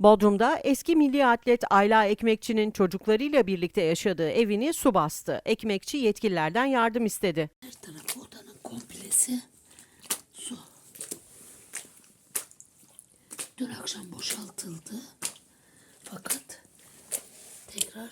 Bodrum'da eski milli atlet Ayla Ekmekçi'nin çocuklarıyla birlikte yaşadığı evini su bastı. Ekmekçi yetkililerden yardım istedi. Her tarafı odanın komplesi su. Dün akşam boşaltıldı. Fakat tekrar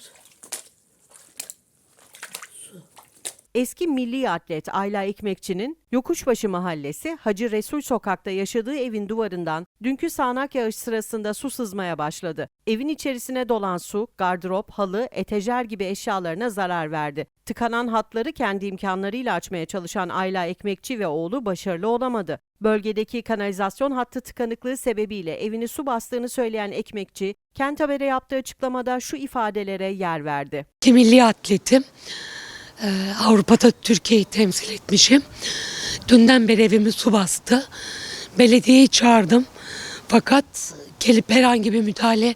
Eski milli atlet Ayla Ekmekçi'nin Yokuşbaşı Mahallesi Hacı Resul Sokak'ta yaşadığı evin duvarından dünkü sağanak yağış sırasında su sızmaya başladı. Evin içerisine dolan su, gardırop, halı, etejer gibi eşyalarına zarar verdi. Tıkanan hatları kendi imkanlarıyla açmaya çalışan Ayla Ekmekçi ve oğlu başarılı olamadı. Bölgedeki kanalizasyon hattı tıkanıklığı sebebiyle evini su bastığını söyleyen Ekmekçi, Kent Haber'e yaptığı açıklamada şu ifadelere yer verdi. milli atletim. Ee, Avrupa'da Türkiye'yi temsil etmişim. Dünden beri evimi su bastı. Belediyeyi çağırdım. Fakat gelip herhangi bir müdahale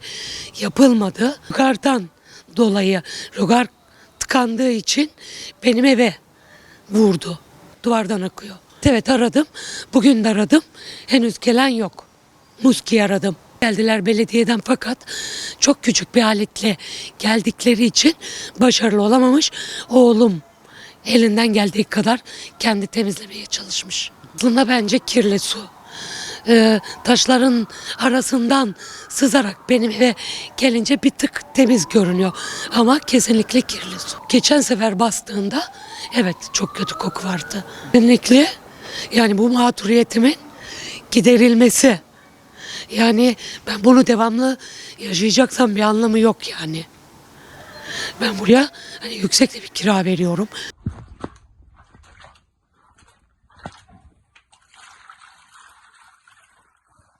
yapılmadı. Rogardan dolayı rogar tıkandığı için benim eve vurdu. Duvardan akıyor. Evet aradım. Bugün de aradım. Henüz gelen yok. Muski'yi aradım. Geldiler belediyeden fakat çok küçük bir aletle geldikleri için başarılı olamamış. Oğlum elinden geldiği kadar kendi temizlemeye çalışmış. Aslında bence kirli su. Ee, taşların arasından sızarak benim eve gelince bir tık temiz görünüyor. Ama kesinlikle kirli su. Geçen sefer bastığında evet çok kötü koku vardı. Kesinlikle yani bu mağduriyetimin giderilmesi. Yani ben bunu devamlı yaşayacaksam bir anlamı yok yani. Ben buraya hani yüksek de bir kira veriyorum.